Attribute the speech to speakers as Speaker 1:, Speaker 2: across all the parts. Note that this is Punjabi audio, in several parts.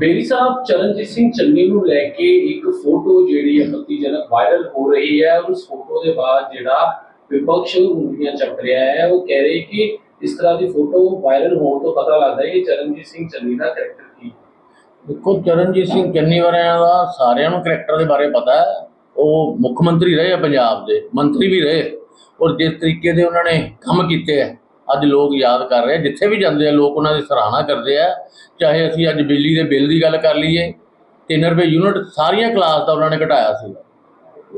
Speaker 1: ਬੇਰੀ ਸਾਹਿਬ, ਚਰਨਜੀਤ ਸਿੰਘ ਚੰਨੀ ਨੂੰ ਲੈ ਕੇ ਇੱਕ ਫੋਟੋ ਜਿਹੜੀ ਆਪੱਤੀਜਨਕ ਵਾਇਰਲ ਹੋ ਰਹੀ ਹੈ, ਉਸ ਫੋਟੋ ਦੇ ਬਾਅਦ ਜਿਹੜਾ ਵਿਪਕਸ਼ ਉਂਗਲੀਆਂ ਚੱਕ ਰਿਹਾ ਹੈ, ਉਹ ਕਹਿ ਰਹੇ ਕਿ ਇਸ ਤਰ੍ਹਾਂ ਦੀ ਫੋਟੋ ਵਾਇਰਲ ਹੋਣ ਤੋਂ ਪਤਾ ਲੱਗਦਾ ਹੈ ਕਿ ਚਰਨਜੀਤ ਸਿੰਘ ਚੰਨੀ ਦਾ ਕਰੈਕਟਰ ਕੀ ਹੈ।
Speaker 2: ਦੇਖੋ, ਚਰਨਜੀਤ ਸਿੰਘ ਚੰਨੀ ਵਾਲਿਆਂ ਦਾ ਸਾਰਿਆਂ ਨੂੰ ਕਰੈਕਟਰ ਦੇ ਬਾਰੇ ਪਤਾ ਹੈ ਉਹ ਮੁੱਖ ਮੰਤਰੀ ਰਹੇ ਆ ਪੰਜਾਬ ਦੇ, ਮੰਤਰੀ ਵੀ ਰਹੇ ਔਰ ਜਿਸ ਤਰੀਕੇ ਦੇ ਉਹਨਾਂ ਨੇ ਕੰਮ ਕੀਤੇ ਆ ਅੱਜ ਲੋਕ ਯਾਦ ਕਰ ਰਹੇ ਆ। ਜਿੱਥੇ ਵੀ ਜਾਂਦੇ ਆ, ਲੋਕ ਉਹਨਾਂ ਦੀ ਸਰਾਹਨਾ ਕਰਦੇ ਆ। ਚਾਹੇ ਅਸੀਂ ਅੱਜ ਬਿਜਲੀ ਦੇ ਬਿੱਲ ਦੀ ਗੱਲ ਕਰ ਲਈਏ 3 ਰੁਪਏ ਯੂਨਿਟ ਸਾਰੀਆਂ ਕਲਾਸ ਦਾ ਉਹਨਾਂ ਨੇ ਘਟਾਇਆ ਸੀ।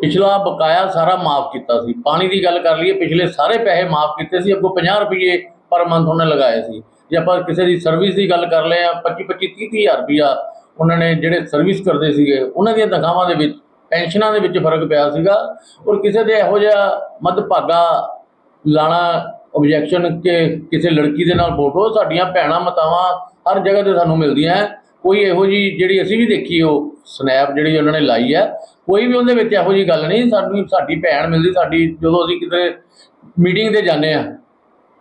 Speaker 2: ਪਿਛਲਾ ਬਕਾਇਆ ਸਾਰਾ ਮਾਫ ਕੀਤਾ ਸੀ। ਪਾਣੀ ਦੀ ਗੱਲ ਕਰ ਲਈਏ, ਪਿਛਲੇ ਸਾਰੇ ਪੈਸੇ ਮਾਫ ਕੀਤੇ ਸੀ, ਅੱਗੋਂ 50 ਰੁਪਏ ਪਰ ਮੰਥ ਉਹਨੇ ਲਗਾਏ ਸੀ। ਜੇ ਆਪਾਂ ਕਿਸੇ ਦੀ ਸਰਵਿਸ ਦੀ ਗੱਲ ਕਰ ਲਏ ਆ 25 25 30 30 ਹਜ਼ਾਰ ਰੁਪਇਆ ਉਹਨਾਂ ਨੇ ਜਿਹੜੇ ਸਰਵਿਸ ਕਰਦੇ ਸੀਗੇ, ਉਹਨਾਂ ਦੀਆਂ ਤਨਖਾਹਾਂ ਦੇ ਵਿੱਚ, ਪੈਨਸ਼ਨਾਂ ਦੇ ਵਿੱਚ ਫ਼ਰਕ ਪਿਆ ਸੀਗਾ। ਔਰ ਕਿਸੇ ਦੇ ਇਹੋ ਜਿਹਾ ਮੱਧਭਾਗਾ ਲਾਣਾ ਆਬਜੈਕਸ਼ਨ ਕਿ ਕਿਸੇ ਲੜਕੀ ਦੇ ਨਾਲ ਫੋਟੋ ਸਾਡੀਆਂ ਭੈਣਾਂ ਮਤਾਵਾਂ ਹਰ ਜਗ੍ਹਾ ਤੇ ਸਾਨੂੰ ਮਿਲਦੀਆਂ ਹੈ। ਕੋਈ ਇਹੋ ਜੀ ਜਿਹੜੀ ਅਸੀਂ ਵੀ ਦੇਖੀ, ਉਹ ਸਨੈਪ ਜਿਹੜੀ ਉਹਨਾਂ ਨੇ ਲਾਈ ਹੈ, ਕੋਈ ਵੀ ਉਹਦੇ ਵਿੱਚ ਇਹੋ ਜੀ ਗੱਲ ਨਹੀਂ, ਸਾਨੂੰ ਸਾਡੀ ਭੈਣ ਮਿਲਦੀ, ਸਾਡੀ ਜਦੋਂ ਅਸੀਂ ਕਿਤੇ ਮੀਟਿੰਗ ਤੇ ਜਾਂਦੇ ਆ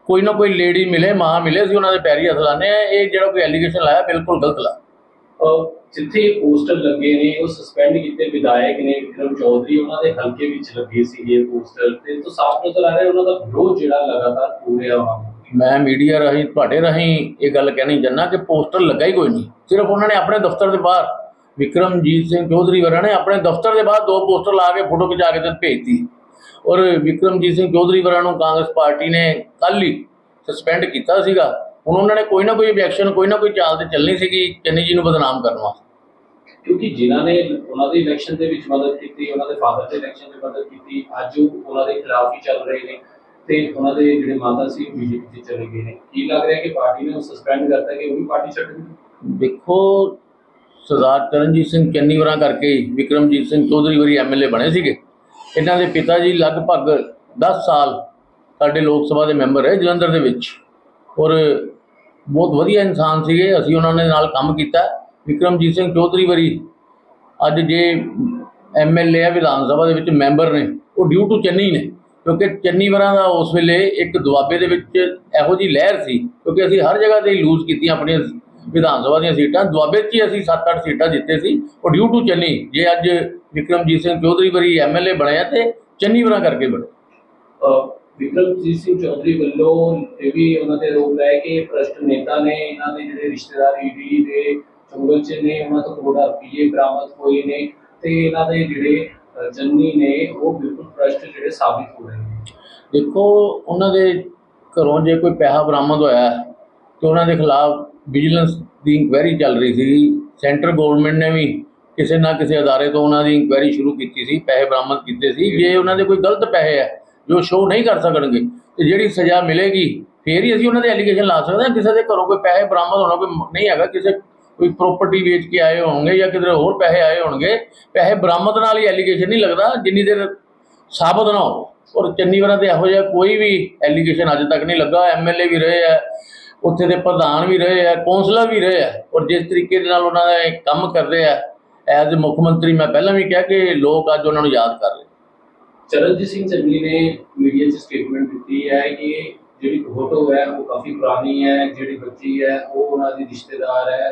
Speaker 2: ਕੋਈ ਨਾ ਕੋਈ ਲੇਡੀ ਮਿਲੇ, ਮਾਂ ਮਿਲੇ, ਅਸੀਂ ਉਹਨਾਂ ਦੇ ਪੈਰੀ ਹੱਥ ਲਾਉਂਦੇ ਆ ਇਹ ਜਿਹੜਾ ਕੋਈ ਐਲੀਗੇਸ਼ਨ ਲਾਇਆ, ਬਿਲਕੁਲ ਗਲਤ ਲਾ
Speaker 1: ਜਿੱਥੇ ਪੋਸਟਰ ਲੱਗੇ ਨੇ, ਉਹ ਸਸਪੈਂਡ ਕੀਤੇ ਵਿਧਾਇਕ ਨੇ ਵਿਕਰਮ ਚੌਧਰੀ, ਉਹਨਾਂ ਦੇ ਹਲਕੇ ਵਿੱਚ ਲੱਗੇ ਸੀਗੇ ਪੋਸਟਰ ਤੇ। ਤੋਂ ਸਾਫ਼ ਨਜ਼ਰ ਆ ਰਿਹਾ, ਉਹਨਾਂ ਦਾ ਵਿਰੋਧ ਜਿਹੜਾ ਲਗਾਤਾਰ ਹੋ ਰਿਹਾ ਵਾ
Speaker 2: ਮੈਂ ਮੀਡੀਆ ਰਾਹੀਂ, ਤੁਹਾਡੇ ਰਾਹੀਂ ਇਹ ਗੱਲ ਕਹਿਣੀ ਚਾਹੁੰਦਾ ਕਿ ਪੋਸਟਰ ਲੱਗਾ ਹੀ ਕੋਈ ਨਹੀਂ। ਸਿਰਫ ਉਹਨਾਂ ਨੇ ਆਪਣੇ ਦਫ਼ਤਰ ਦੇ ਬਾਹਰ, ਵਿਕਰਮਜੀਤ ਸਿੰਘ ਚੌਧਰੀ ਵਰਾਂ ਨੇ ਆਪਣੇ ਦਫ਼ਤਰ ਦੇ ਬਾਹਰ ਦੋ ਪੋਸਟਰ ਲਾ ਕੇ ਫੋਟੋ ਖਿਚਾ ਕੇ ਤੇ ਭੇਜਤੀ। ਔਰ ਵਿਕਰਮਜੀਤ ਸਿੰਘ ਚੌਧਰੀ ਵਰਾਂ ਨੂੰ ਕਾਂਗਰਸ ਪਾਰਟੀ ਨੇ ਕੱਲ੍ਹ ਹੀ ਸਸਪੈਂਡ ਕੀਤਾ ਸੀਗਾ। ਹੁਣ ਉਹਨਾਂ ਨੇ ਕੋਈ ਨਾ ਕੋਈ ਰਿਐਕਸ਼ਨ ਕੋਈ ਨਾ ਕੋਈ ਚਾਲ ਤੇ ਚੱਲਣੀ ਸੀਗੀ ਚੰਨੀ ਜੀ ਨੂੰ ਬਦਨਾਮ ਕਰਨ ਵਾਸਤੇ।
Speaker 1: ਕਿਉਂਕਿ ਜਿਨ੍ਹਾਂ ਨੇ ਉਹਨਾਂ ਦੇ ਇਲੈਕਸ਼ਨ ਦੇ ਵਿੱਚ ਮਦਦ ਕੀਤੀ ਉਹਨਾਂ ਦੇ ਫਾਦਰ ਦੇ ਇਲੈਕਸ਼ਨ ਵਿੱਚ ਮਦਦ ਕੀਤੀ ਅੱਜ ਉਹ ਉਹਨਾਂ ਦੇ ਖਿਲਾਫ ਹੀ ਚੱਲ ਰਹੇ ਨੇ ਤੇ ਉਹਨਾਂ ਦੇ ਜਿਹੜੇ ਮਾਤਾ ਸੀ ਬੀਜੇਪੀ 'ਚ ਚਲੇ ਗਏ ਨੇ। ਕੀ ਲੱਗ ਰਿਹਾ ਕਿ ਪਾਰਟੀ ਨੇ ਉਹ ਸਸਪੈਂਡ ਕਰਤਾ ਕਿ ਉਹ ਵੀ ਪਾਰਟੀ ਛੱਡ ਗਈ
Speaker 2: ਦੇਖੋ ਸਰਦਾਰ ਚਰਨਜੀਤ ਸਿੰਘ ਚੰਨੀ ਵਰਾਂ ਕਰਕੇ ਵਿਕਰਮਜੀਤ ਸਿੰਘ ਚੌਧਰੀ ਵਰੀ ਐਮਐਲਏ ਬਣੇ ਸੀਗੇ। ਇਹਨਾਂ ਦੇ ਪਿਤਾ ਜੀ ਲਗਭਗ 10 ਸਾਲ ਸਾਡੇ ਲੋਕ ਸਭਾ ਦੇ ਮੈਂਬਰ ਰਹੇ ਜਲੰਧਰ ਦੇ ਵਿੱਚ। ਔਰ ਬਹੁਤ ਵਧੀਆ ਇਨਸਾਨ ਸੀਗੇ। ਅਸੀਂ ਉਹਨਾਂ ਦੇ ਨਾਲ ਕੰਮ ਕੀਤਾ। ਵਿਕਰਮਜੀਤ ਸਿੰਘ ਚੌਧਰੀ ਵਰੀ ਅੱਜ ਜੇ ਐਮਐਲਏ ਆ, ਵਿਧਾਨ ਸਭਾ ਦੇ ਵਿੱਚ ਮੈਂਬਰ ਨੇ। ਉਹ ਡਿਊ ਟੂ ਚੰਨੀ ਨੇ। ਕਿਉਂਕਿ ਚੰਨੀ ਵਰਾਂ ਦਾ ਉਸ ਵੇਲੇ ਇੱਕ ਦੁਆਬੇ ਦੇ ਵਿੱਚ ਇਹੋ ਜੀ ਲਹਿਰ ਸੀ, ਕਿਉਂਕਿ ਅਸੀਂ ਹਰ ਜਗ੍ਹਾ ਤੇ ਲੂਜ਼ ਕੀਤੀਆਂ ਆਪਣੀਆਂ ਵਿਧਾਨ ਸਭਾ ਦੀਆਂ ਸੀਟਾਂ। ਦੁਆਬੇ 'ਚ ਹੀ ਅਸੀਂ 7-8 ਸੀਟਾਂ ਜਿੱਤੇ ਸੀ। ਉਹ ਡਿਊ ਟੂ ਚੰਨੀ। ਜੇ ਅੱਜ ਵਿਕਰਮਜੀਤ ਸਿੰਘ ਚੌਧਰੀ ਵਰੀ ਐਮਐਲਏ ਬਣਿਆ ਤੇ ਚੰਨੀ ਵਰਾਂ ਕਰਕੇ ਬਣੇ।
Speaker 1: ਅਹ ਵਿਕਰਮਜੀਤ ਸਿੰਘ ਚੌਧਰੀ ਵੱਲੋਂ ਇਹ ਵੀ ਉਹਨਾਂ ਤੇ ਆਰੋਪ ਲਾਇਆ ਕਿ ਭ੍ਰਸ਼ਟ ਨੇਤਾ ਨੇ ਇਹਨਾਂ ਦੇ ਜਿਹੜੇ ਰਿਸ਼ਤੇਦਾਰ ਈਡੀ ਦੇ ਚੁੰਗਲ 'ਚ ਨੇ ਉਹਨਾਂ ਤੋਂ ਕਰੋੜਾਂ ਰੁਪਏ ਬਰਾਮਦ ਹੋਏ ਨੇ ਤੇ ਇਹਨਾਂ ਦੇ ਜਿਹੜੇ ਅਹ ਜੰਨੀ ਨੇ ਉਹ ਬਿਲਕੁਲ ਭ੍ਰਸ਼ਟ ਜਿਹੜੇ ਸਾਬਿਤ ਹੋ ਰਹੇ ਨੇ।
Speaker 2: ਦੇਖੋ ਉਹਨਾਂ ਦੇ ਘਰੋਂ ਜੇ ਕੋਈ ਪੈਸਾ ਬਰਾਮਦ ਹੋਇਆ ਹੈ, ਤੇ ਉਹਨਾਂ ਦੇ ਖਿਲਾਫ ਵਿਜੀਲੈਂਸ ਦੀ ਇਨਕੁਆਇਰੀ ਚੱਲ ਰਹੀ ਸੀ। ਸੈਂਟਰ ਗਵਰਨਮੈਂਟ ਨੇ ਵੀ ਕਿਸੇ ਨਾ ਕਿਸੇ ਅਦਾਰੇ ਤੋਂ ਉਹਨਾਂ ਦੀ ਇਨਕੁਆਇਰੀ ਸ਼ੁਰੂ ਕੀਤੀ ਸੀ ਪੈਸੇ ਬਰਾਮਦ ਕੀਤੇ ਸੀ। ਜੇ ਉਹਨਾਂ ਦੇ ਕੋਈ ਗਲਤ ਪੈਸੇ ਹੈ ਜੋ ਸ਼ੋਅ ਨਹੀਂ ਕਰ ਸਕਣਗੇ। ਤੇ ਜਿਹੜੀ ਸਜ਼ਾ ਮਿਲੇਗੀ, ਫੇਰ ਹੀ ਅਸੀਂ ਉਹਨਾਂ ਦੇ ਐਲੀਗੇਸ਼ਨ ਲਾ ਸਕਦੇ ਹਾਂ। ਕਿਸੇ ਦੇ ਘਰੋਂ ਕੋਈ ਪੈਸੇ ਬਰਾਮਦ ਹੋਣਾ ਕੋਈ ਨਹੀਂ ਹੈਗਾ। ਕਿਸੇ ਕੋਈ ਪ੍ਰਾਪਰਟੀ ਵੇਚ ਕੇ ਆਏ ਹੋਣਗੇ ਜਾਂ ਕਿਧਰੇ ਹੋਰ ਪੈਸੇ ਆਏ ਹੋਣਗੇ, ਪੈਸੇ ਬਰਾਮਦ ਨਾਲ ਹੀ ਐਲੀਗੇਸ਼ਨ ਨਹੀਂ ਲੱਗਦਾ। ਜਿੰਨੀ ਦੇਰ ਸਾਬਤ ਨਾ ਹੋ ਔਰ ਚੰਡੀਗੜ੍ਹ ਤੇ ਇਹੋ ਜਿਹਾ ਕੋਈ ਵੀ ਐਲੀਗੇਸ਼ਨ ਅੱਜ ਤੱਕ ਨਹੀਂ ਲੱਗਾ। ਐਮਐਲਏ ਵੀ ਰਹੇ ਆ, ਉੱਥੇ ਦੇ ਪ੍ਰਧਾਨ ਵੀ ਰਹੇ ਆ ਕੌਂਸਲਰ ਵੀ ਰਹੇ ਆ। ਔਰ ਜਿਸ ਤਰੀਕੇ ਦੇ ਨਾਲ ਉਹਨਾਂ ਦਾ ਕੰਮ ਕਰਦੇ ਆ, ਐਜ਼ ਮੁੱਖ ਮੰਤਰੀ ਮੈਂ ਪਹਿਲਾਂ ਵੀ ਕਿਹਾ ਕਿ ਲੋਕ ਅੱਜ ਉਹਨਾਂ ਨੂੰ ਯਾਦ ਕਰ ਰਹੇ
Speaker 1: ਚਰਨਜੀਤ ਸਿੰਘ ਚੰਨੀ ਨੇ ਮੀਡੀਆ 'ਚ ਸਟੇਟਮੈਂਟ ਦਿੱਤੀ ਹੈ ਕਿ ਜਿਹੜੀ ਫੋਟੋ ਹੈ ਉਹ ਕਾਫੀ ਪੁਰਾਣੀ ਹੈ, ਜਿਹੜੀ ਬੱਚੀ ਹੈ ਉਹ ਉਹਨਾਂ ਦੀ ਰਿਸ਼ਤੇਦਾਰ ਹੈ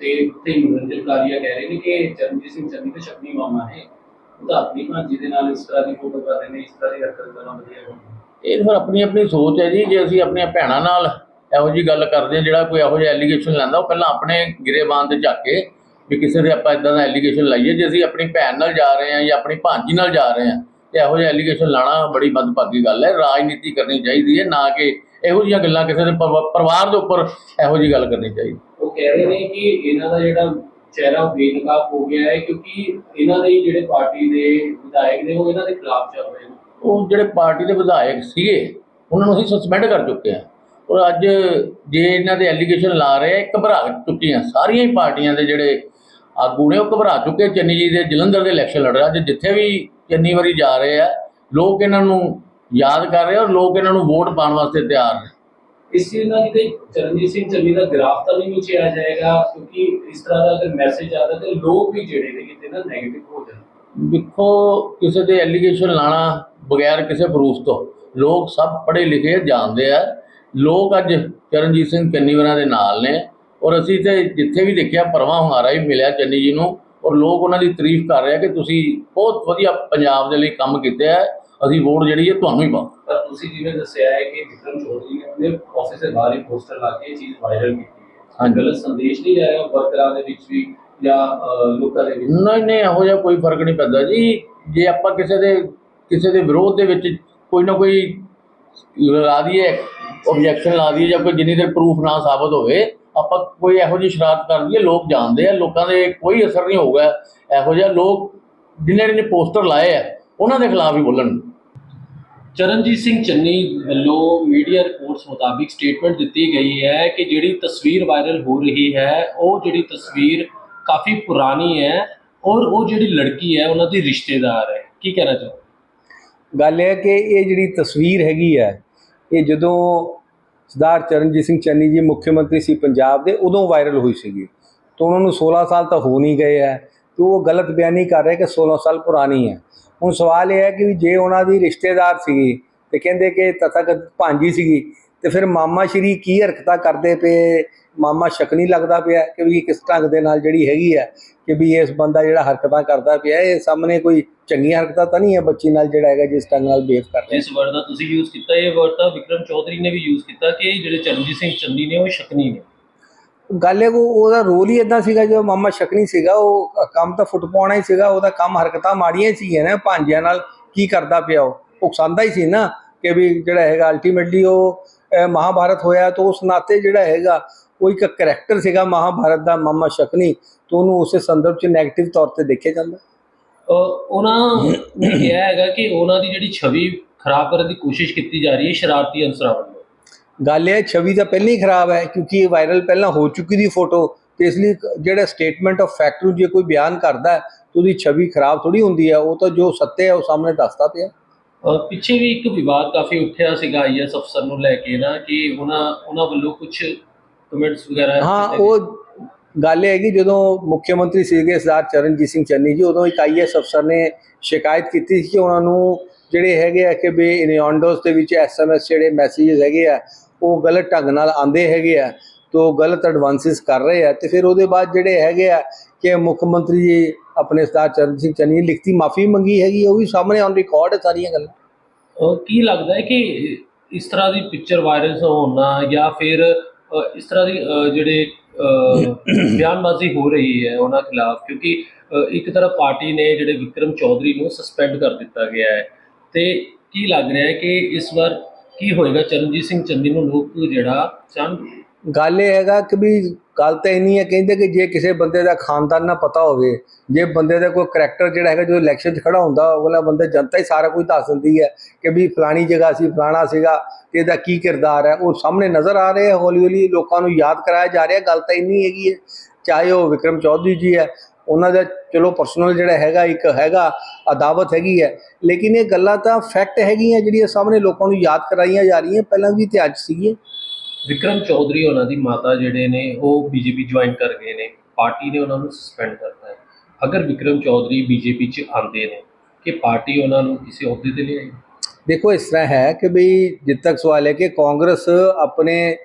Speaker 1: ਤੇ ਉੱਥੇ ਮਨੋਰੰਜਨ ਕਾਲੀਆ ਕਹਿ ਰਹੇ ਨੇ ਕਿ ਚਰਨਜੀਤ ਸਿੰਘ ਚੰਨੀ ਤੇ ਸ਼ਕਨੀ ਮਾਮਾ ਨੇ ਉਹ ਆਪਣੀ ਭਾਂਜੀ ਦੇ ਨਾਲ ਇਸ ਤਰ੍ਹਾਂ ਦੀ ਫੋਟੋ ਕਰ ਰਹੇ ਨੇ, ਇਸ ਤਰ੍ਹਾਂ ਦੀ ਹਰਕਤ ਕਰਨਾ ਵਧੀਆ ਹੈ।
Speaker 2: ਇਹ ਫਿਰ ਆਪਣੀ ਆਪਣੀ ਸੋਚ ਹੈ ਜੀ, ਜੇ ਅਸੀਂ ਆਪਣੀਆਂ ਭੈਣਾਂ ਨਾਲ ਇਹੋ ਜੀ ਗੱਲ ਕਰਦੇ ਹਾਂ, ਜਿਹੜਾ ਕੋਈ ਇਹੋ ਜਿਹਾ ਐਲੀਗੇਸ਼ਨ ਲੈਂਦਾ, ਉਹ ਪਹਿਲਾਂ ਆਪਣੇ ਗਿਰੇਬਾਨ ਤੇ ਝਾਕ ਕੇ ਵੀ ਕਿਸੇ ਦੇ ਆਪਾਂ ਇਦਾਂ ਦਾ ਐਲੀਗੇਸ਼ਨ ਲਾਈਏ, ਜੇ ਅਸੀਂ ਆਪਣੀ ਭੈਣ ਨਾਲ ਜਾ ਰਹੇ ਹਾਂ ਜਾਂ ਆਪਣੀ ਭਾਂਜੀ ਨਾਲ ਜਾ ਰਹੇ ਹਾਂ ਇਹੋ ਜਿਹਾ ਐਲੀਗੇਸ਼ਨ ਲਾਣਾ ਬੜੀ ਮੰਦਭਾਗੀ ਗੱਲ ਹੈ। ਰਾਜਨੀਤੀ ਕਰਨੀ ਚਾਹੀਦੀ ਹੈ ਨਾ ਕਿ ਇਹੋ ਜਿਹੀਆਂ ਗੱਲਾਂ ਕਿਸੇ ਦੇ ਪਰਿਵਾ- ਪਰਿਵਾਰ ਦੇ ਉੱਪਰ ਇਹੋ ਜੀ ਗੱਲ ਕਰਨੀ ਚਾਹੀਦੀ।
Speaker 1: ਉਹ ਕਹਿ ਰਹੇ ਨੇ ਕਿ ਇਹਨਾਂ ਦਾ ਜਿਹੜਾ ਚਿਹਰਾ ਬੇਨਕਾਬ ਹੋ ਗਿਆ ਹੈ ਕਿਉਂਕਿ ਇਹਨਾਂ ਦੇ ਜਿਹੜੇ ਪਾਰਟੀ ਦੇ ਵਿਧਾਇਕ ਨੇ ਉਹ ਇਹਨਾਂ ਦੇ ਖਿਲਾਫ ਚੱਲ ਰਹੇ ਨੇ।
Speaker 2: ਉਹ ਜਿਹੜੇ ਪਾਰਟੀ ਦੇ ਵਿਧਾਇਕ ਸੀਗੇ ਉਹਨਾਂ ਨੂੰ ਅਸੀਂ ਸਸਪੈਂਡ ਕਰ ਚੁੱਕੇ ਹਾਂ। ਔਰ ਅੱਜ ਜੇ ਇਹਨਾਂ ਦੇ ਐਲੀਗੇਸ਼ਨ ਲਾ ਰਹੇ ਆ ਘਬਰਾ ਚੁੱਕੀਆਂ ਸਾਰੀਆਂ ਹੀ ਪਾਰਟੀਆਂ ਦੇ ਜਿਹੜੇ ਆਗੂ ਨੇ ਉਹ ਘਬਰਾ ਚੁੱਕੇ। ਚੰਨੀ ਜੀ ਦੇ ਜਲੰਧਰ ਦੇ ਇਲੈਕਸ਼ਨ ਲੜ ਰਹੇ ਅੱਜ ਜਿੱਥੇ ਵੀ ਚੰਨੀ ਵਾਰੀ ਜਾ ਰਹੇ ਆ ਲੋਕ ਇਹਨਾਂ ਨੂੰ ਯਾਦ ਕਰ ਰਹੇ ਆ ਔਰ ਲੋਕ ਇਹਨਾਂ ਨੂੰ ਵੋਟ ਪਾਉਣ ਵਾਸਤੇ ਤਿਆਰ ਨੇ।
Speaker 1: ਇਸ ਚੀਜ਼ ਨਾਲ ਕਿਤੇ ਚਰਨਜੀਤ ਸਿੰਘ ਚੰਨੀ ਦਾ ਗ੍ਰਾਫ ਤਾਂ ਨਹੀਂ ਨੀਚੇ ਆ ਜਾਏਗਾ ਕਿਉਂਕਿ ਇਸ ਤਰ੍ਹਾਂ ਦਾ ਅਗਰ ਮੈਸੇਜ ਆਦਾ ਤੇ ਲੋਕ ਵੀ ਜਿਹੜੇ ਨੇ ਕਿਤੇ ਨਾ 네ਗੇਟਿਵ ਹੋ ਜਾਣ।
Speaker 2: ਦੇਖੋ ਕਿਸੇ ਦੇ ਐਲੀਗੇਸ਼ਨ ਲਾਣਾ ਬਗੈਰ ਕਿਸੇ ਪ੍ਰੂਫ ਤੋਂ ਲੋਕ ਸਭ ਪੜ੍ਹੇ ਲਿਖੇ ਜਾਣਦੇ ਆ। ਲੋਕ ਅੱਜ ਚਰਨਜੀਤ ਸਿੰਘ ਚੰਨੀਵਰਾਂ ਦੇ ਨਾਲ ਨੇ ਔਰ ਅਸੀਂ ਤੇ ਜਿੱਥੇ ਵੀ ਦੇਖਿਆ ਪਰਮਾ ਹੁੰਗਾਰਾ ਹੀ ਮਿਲਿਆ ਚੰਨੀ ਜੀ ਨੂੰ। ਔਰ ਲੋਕ ਉਹਨਾਂ ਦੀ ਤਾਰੀਫ ਕਰ ਰਹੇ ਆ ਕਿ ਤੁਸੀਂ ਬਹੁਤ ਵਧੀਆ ਪੰਜਾਬ ਦੇ ਲਈ ਕੰਮ ਕੀਤਾ ਹੈ ਅਸੀਂ ਵੋਟ ਜਿਹੜੀ ਹੈ ਤੁਹਾਨੂੰ ਹੀ ਪਾਵਾਂ
Speaker 1: ਪਰ ਤੁਸੀਂ ਜਿਵੇਂ ਦੱਸਿਆ ਹੈ ਕਿ ਵਿਕਰਮ ਚੌਧਰੀ ਨੇ ਆਪਣੇ ਆਫਿਸ ਦੇ ਬਾਹਰ ਹੀ ਪੋਸਟਰ ਲਾ ਕੇ ਇਹ ਚੀਜ਼ ਵਾਇਰਲ ਕੀਤੀ ਹੈ। ਗਲਤ ਸੰਦੇਸ਼ ਨਹੀਂ ਜਾ ਰਿਹਾ ਵਰਕਰਾਂ ਦੇ ਵਿੱਚ ਵੀ ਜਾਂ ਲੋਕਾਂ ਦੇ ਵਿੱਚ?
Speaker 2: ਨਹੀਂ ਨਹੀਂ ਇਹੋ ਜਿਹਾ ਕੋਈ ਫ਼ਰਕ ਨਹੀਂ ਪੈਂਦਾ ਜੀ। ਜੇ ਆਪਾਂ ਕਿਸੇ ਦੇ ਕਿਸੇ ਦੇ ਵਿਰੋਧ ਦੇ ਵਿੱਚ ਕੋਈ ਨਾ ਕੋਈ ਲਾ ਦਈਏ ਆਬਜੈਕਸ਼ਨ ਲਾ ਦਈਏ ਜਾਂ ਕੋਈ ਜਿੰਨੀ ਦੇਰ ਪ੍ਰੂਫ ਨਾ ਸਾਬਤ ਹੋਵੇ ਆਪਾਂ ਕੋਈ ਇਹੋ ਜਿਹੀ ਸ਼ਰਾਰਤ ਕਰ ਦਈਏ ਲੋਕ ਜਾਣਦੇ ਆ ਲੋਕਾਂ ਦੇ ਕੋਈ ਅਸਰ ਨਹੀਂ ਹੋਊਗਾ। ਇਹੋ ਜਿਹਾ ਲੋਕ ਜਿਨ੍ਹਾਂ ਨੇ ਪੋਸਟਰ ਲਾਏ ਆ ਉਹਨਾਂ ਦੇ ਖਿਲਾਫ ਹੀ ਬੋਲਣ।
Speaker 1: ਚਰਨਜੀਤ ਸਿੰਘ ਚੰਨੀ ਵੱਲੋਂ ਮੀਡੀਆ ਰਿਪੋਰਟਸ ਮੁਤਾਬਿਕ ਸਟੇਟਮੈਂਟ ਦਿੱਤੀ ਗਈ ਹੈ ਕਿ ਜਿਹੜੀ ਤਸਵੀਰ ਵਾਇਰਲ ਹੋ ਰਹੀ ਹੈ ਉਹ ਜਿਹੜੀ ਤਸਵੀਰ ਕਾਫੀ ਪੁਰਾਣੀ ਹੈ ਔਰ ਉਹ ਜਿਹੜੀ ਲੜਕੀ ਹੈ ਉਹਨਾਂ ਦੀ ਰਿਸ਼ਤੇਦਾਰ ਹੈ। ਕੀ ਕਹਿਣਾ ਚਾਹੋ
Speaker 3: ਗੱਲ ਇਹ ਹੈ ਕਿ ਇਹ ਜਿਹੜੀ ਤਸਵੀਰ ਹੈਗੀ ਹੈ ਇਹ ਜਦੋਂ ਸਰਦਾਰ ਚਰਨਜੀਤ ਸਿੰਘ ਚੰਨੀ ਜੀ ਮੁੱਖ ਮੰਤਰੀ ਸੀ ਪੰਜਾਬ ਦੇ, ਉਦੋਂ ਵਾਇਰਲ ਹੋਈ ਸੀਗੀ। ਤਾਂ ਉਹਨਾਂ ਨੂੰ 16 ਸਾਲ ਤਾਂ ਹੋ ਨਹੀਂ ਗਏ ਹੈ। ਤੇ ਉਹ ਗਲਤ ਬਿਆਨੀ ਕਰ ਰਹੇ ਕਿ 16 ਸਾਲ ਪੁਰਾਣੀ ਹੈ। ਹੁਣ ਸਵਾਲ ਇਹ ਹੈ ਕਿ ਵੀ ਜੇ ਉਹਨਾਂ ਦੀ ਰਿਸ਼ਤੇਦਾਰ ਸੀਗੀ ਤੇ ਕਹਿੰਦੇ ਕਿ ਤਥਾਗਤ ਭਾਂਜੀ ਸੀਗੀ, ਤੇ ਫਿਰ ਮਾਮਾ ਸ਼੍ਰੀ ਕੀ ਹਰਕਤਾਂ ਕਰਦੇ ਪਏ? ਮਾਮਾ ਸ਼ੱਕ ਨਹੀਂ ਲੱਗਦਾ ਪਿਆ ਕਿ ਵੀ ਕਿਸ ਢੰਗ ਦੇ ਨਾਲ ਜਿਹੜੀ ਹੈਗੀ ਹੈ ਕਿ ਵੀ ਇਸ ਬੰਦਾ ਜਿਹੜਾ ਹਰਕਤਾਂ ਕਰਦਾ ਪਿਆ ਇਹ ਸਾਹਮਣੇ ਕੋਈ ਚੰਗੀਆਂ ਹਰਕਤਾਂ ਤਾਂ ਨਹੀਂ ਹੈ ਬੱਚੀ ਨਾਲ ਜਿਹੜਾ ਹੈਗਾ ਜਿਸ ਢੰਗ ਨਾਲ ਬਿਹੇਵ ਕਰ ਰਿਹਾ?
Speaker 1: ਜਿਸ ਵਰਡ ਦਾ ਤੁਸੀਂ ਯੂਜ਼ ਕੀਤਾ ਇਹ ਵਰਡ ਤਾਂ ਵਿਕਰਮ ਚੌਧਰੀ ਨੇ ਵੀ ਯੂਜ਼ ਕੀਤਾ ਕਿ ਜਿਹੜੇ ਚਰਨਜੀਤ ਸਿੰਘ ਚੰਨੀ ਨੇ ਉਹ ਸ਼ਕਨੀ ਨੇ।
Speaker 3: ਗੱਲ ਇਹ ਉਹ ਉਹਦਾ ਰੋਲ ਹੀ ਇਦਾਂ ਸੀਗਾ ਜੋ ਮਾਮਾ ਸ਼ਕਨੀ ਸੀਗਾ ਉਹ ਕੰਮ ਤਾਂ ਫੁੱਟ ਪਾਉਣਾ ਹੀ ਸੀਗਾ ਉਹਦਾ ਕੰਮ ਹਰਕਤਾਂ ਮਾੜੀਆਂ ਹੀ ਸੀਗੀਆਂ ਨਾ ਭਾਂਜਿਆਂ ਨਾਲ ਕੀ ਕਰਦਾ ਪਿਆ ਉਹ? ਪਸੰਦਾ ਹੀ ਸੀ ਨਾ ਕਿ ਵੀ ਜਿਹੜਾ ਹੈਗਾ ਅਲਟੀਮੇਟਲੀ ਉਹ ਮਹਾਭਾਰਤ ਹੋਇਆ ਤਾਂ ਉਸ ਨਾਤੇ ਜਿਹੜਾ ਹੈਗਾ ਉਹ ਇੱਕ ਕਰੈਕਟਰ ਸੀਗਾ ਮਹਾਭਾਰਤ ਦਾ ਮਾਮਾ ਸ਼ਕਨੀ ਤਾਂ ਉਹਨੂੰ ਉਸੇ ਸੰਦਰਭ 'ਚ 네ਗੇਟਿਵ ਤੌਰ ਤੇ ਦੇਖਿਆ ਜਾਂਦਾ?
Speaker 1: ਉਹਨਾਂ ਨੇ ਕਿਹਾ ਹੈਗਾ ਕਿ ਉਹਨਾਂ ਦੀ ਜਿਹੜੀ ਛਵੀ ਖਰਾਬ ਕਰਨ ਦੀ ਕੋਸ਼ਿਸ਼ ਕੀਤੀ ਜਾ ਰਹੀ ਹੈ ਸ਼ਰਾਰਤੀ ਅਨਸਰਾਂ ਵੱਲੋਂ।
Speaker 3: ਗੱਲ ਇਹ ਛਵੀ ਤਾਂ ਪਹਿਲਾਂ ਹੀ ਖਰਾਬ ਹੈ ਕਿਉਂਕਿ ਇਹ ਵਾਇਰਲ ਪਹਿਲਾਂ ਹੋ ਚੁੱਕੀ ਦੀ ਫੋਟੋ ਤੇ ਇਸ ਲਈ ਜਿਹੜਾ ਸਟੇਟਮੈਂਟ ਆਫ ਫੈਕਟ ਨੂੰ ਜੇ ਕੋਈ ਬਿਆਨ ਕਰਦਾ ਤਾਂ ਉਹਦੀ ਛਵੀ ਖਰਾਬ ਥੋੜੀ ਹੁੰਦੀ ਹੈ ਉਹ ਤਾਂ ਜੋ ਸੱਤੇ ਹੈ ਉਹ ਸਾਹਮਣੇ ਦੱਸਦਾ ਪਿਆ।
Speaker 1: ਪਿੱਛੇ ਵੀ ਇੱਕ ਵਿਵਾਦ ਕਾਫੀ ਉੱਠਿਆ ਸੀਗਾ ਆਈਐਸ ਅਫਸਰ ਨੂੰ ਲੈ ਕੇ ਨਾ ਕਿ ਉਹਨਾਂ ਉਹਨਾਂ ਵੱਲੋਂ ਕੁਝ ਕਮੈਂਟਸ ਵਗੈਰਾ
Speaker 3: ਹਾਂ। ਉਹ ਗੱਲ ਇਹ ਹੈ ਕਿ ਜਦੋਂ ਮੁੱਖ ਮੰਤਰੀ ਸੀਗੇ ਸਰਦਾਰ ਚਰਨਜੀਤ ਸਿੰਘ ਚੰਨੀ ਜੀ ਉਦੋਂ ਇੱਕ ਆਈਐਸ ਅਫਸਰ ਨੇ ਸ਼ਿਕਾਇਤ ਕੀਤੀ ਸੀ ਕਿ ਉਹਨਾਂ ਨੂੰ ਜਿਹੜੇ ਹੈਗੇ ਆ ਕਿ ਵੀ ਇਨਿਆਂਡੋਸ ਦੇ ਵਿੱਚ ਐਸਐਮਐਸ ਜਿਹੜੇ ਮੈਸੇजेस ਹੈਗੇ ਆ ਉਹ ਗਲਤ ਢੰਗ ਨਾਲ ਆਂਦੇ ਹੈਗੇ ਆ ਤੋਂ ਗਲਤ ਐਡਵਾਂਸਸ ਕਰ ਰਹੇ ਆ ਤੇ ਫਿਰ ਉਹਦੇ ਬਾਅਦ ਜਿਹੜੇ ਹੈਗੇ ਆ ਕਿ ਮੁੱਖ ਮੰਤਰੀ ਜੀ ਆਪਣੇ ਸਰਦਾਰ ਚਰਨਜੀਤ ਸਿੰਘ ਚੰਨੀ ਨੇ ਲਿਖਤੀ ਮਾਫੀ ਮੰਗੀ ਹੈਗੀ ਉਹ ਵੀ ਸਾਹਮਣੇ ਔਨ ਰਿਕਾਰਡ ਹੈ ਸਾਰੀਆਂ ਗੱਲਾਂ
Speaker 1: ਅਹ ਕੀ ਲੱਗਦਾ ਹੈ ਕਿ ਇਸ ਤਰ੍ਹਾਂ ਦੀ ਪਿਕਚਰ ਵਾਇਰਲ ਹੋਣਾ ਜਾਂ ਫਿਰ ਅਹ ਇਸ ਤਰ੍ਹਾਂ ਦੀ ਅਹ ਜਿਹੜੇ ਅਹ ਬਿਆਨਬਾਜ਼ੀ ਹੋ ਰਹੀ ਹੈ ਉਹਨਾਂ ਖਿਲਾਫ, ਕਿਉਂਕਿ ਅਹ ਇੱਕ ਤਰ੍ਹਾਂ ਪਾਰਟੀ ਨੇ ਜਿਹੜੇ ਵਿਕਰਮ ਚੌਧਰੀ ਨੂੰ ਸਸਪੈਂਡ ਕਰ ਦਿੱਤਾ ਗਿਆ ਹੈ। ਤੇ ਕੀ ਲੱਗ ਰਿਹਾ ਹੈ ਕਿ ਇਸ ਵਾਰ ਕੀ ਹੋਏਗਾ? ਚਰਨਜੀਤ ਸਿੰਘ ਚੰਨੀ ਨੂੰ ਲੋਕ ਜਿਹੜਾ ਚਾਹੁੰਦੇ
Speaker 3: ਗੱਲ ਇਹ ਹੈਗਾ ਕਿ ਵੀ ਗੱਲ ਤਾਂ ਇੰਨੀ ਹੈ, ਕਹਿੰਦੇ ਕਿ ਜੇ ਕਿਸੇ ਬੰਦੇ ਦਾ ਖਾਨਦਾਨ ਨਾ ਪਤਾ ਹੋਵੇ, ਜੇ ਬੰਦੇ ਦਾ ਕੋਈ ਕਰੈਕਟਰ ਜਿਹੜਾ ਹੈਗਾ ਜੋ ਇਲੈਕਸ਼ਨ 'ਚ ਖੜਾ ਹੁੰਦਾ ਉਹਲਾ ਬੰਦਾ ਜਨਤਾ ਹੀ ਸਾਰਾ ਕੁਝ ਦੱਸ ਦਿੰਦੀ ਹੈ ਕਿ ਵੀ ਫਲਾਣੀ ਜਗ੍ਹਾ ਸੀ, ਫਲਾਣਾ ਸੀਗਾ ਤੇ ਇਹਦਾ ਕੀ ਕਿਰਦਾਰ ਹੈ, ਉਹ ਸਾਹਮਣੇ ਨਜ਼ਰ ਆ ਰਿਹਾ ਹੌਲੀ ਹੌਲੀ, ਲੋਕਾਂ ਨੂੰ ਯਾਦ ਕਰਾਇਆ ਜਾ ਰਿਹਾ, ਗੱਲ ਤਾਂ ਇੰਨੀ ਹੈਗੀ ਹੈ, ਚਾਹੇ ਉਹ ਵਿਕਰਮ ਚੌਧਰੀ ਜੀ ਹੈ, ਉਹਨਾਂ ਦਾ ਚਲੋ ਪਰਸਨਲ ਜਿਹੜਾ ਹੈਗਾ, ਇੱਕ ਹੈਗਾ, ਅਦਾਵਤ ਹੈਗੀ ਹੈ, ਲੇਕਿਨ ਇਹ ਗੱਲਾਂ ਤਾਂ ਫੈਕਟ ਹੈਗੀਆਂ ਜਿਹੜੀਆਂ ਸਾਹਮਣੇ ਲੋਕਾਂ ਨੂੰ ਯਾਦ ਕਰਾਈਆਂ ਜਾ ਰਹੀਆਂ, ਪਹਿਲਾਂ ਵੀ ਤੇ ਅੱਜ ਸੀਗੀਆਂ।
Speaker 1: ਵਿਕਰਮ ਚੌਧਰੀ ਉਹਨਾਂ ਦੀ ਮਾਤਾ ਜਿਹੜੇ ਨੇ, ਉਹ ਬੀਜੇਪੀ ਜੁਆਇਨ ਕਰ ਗਏ ਨੇ, ਪਾਰਟੀ ਨੇ ਉਹਨਾਂ ਨੂੰ ਸਸਪੈਂਡ ਕਰਤਾ ਹੈ। ਅਗਰ ਵਿਕਰਮ ਚੌਧਰੀ ਬੀਜੇਪੀ 'ਚ ਆਉਂਦੇ ਨੇ, ਕਿ ਪਾਰਟੀ ਉਹਨਾਂ ਨੂੰ ਕਿਸੇ ਅਹੁਦੇ ਤੇ ਲਿਆਏ?
Speaker 3: ਦੇਖੋ, ਇਸ ਤਰ੍ਹਾਂ ਹੈ ਕਿ ਬਈ ਜਿੱਦ ਤੱਕ ਸਵਾਲ ਹੈ ਕਿ ਕਾਂਗਰਸ ਆਪਣੇ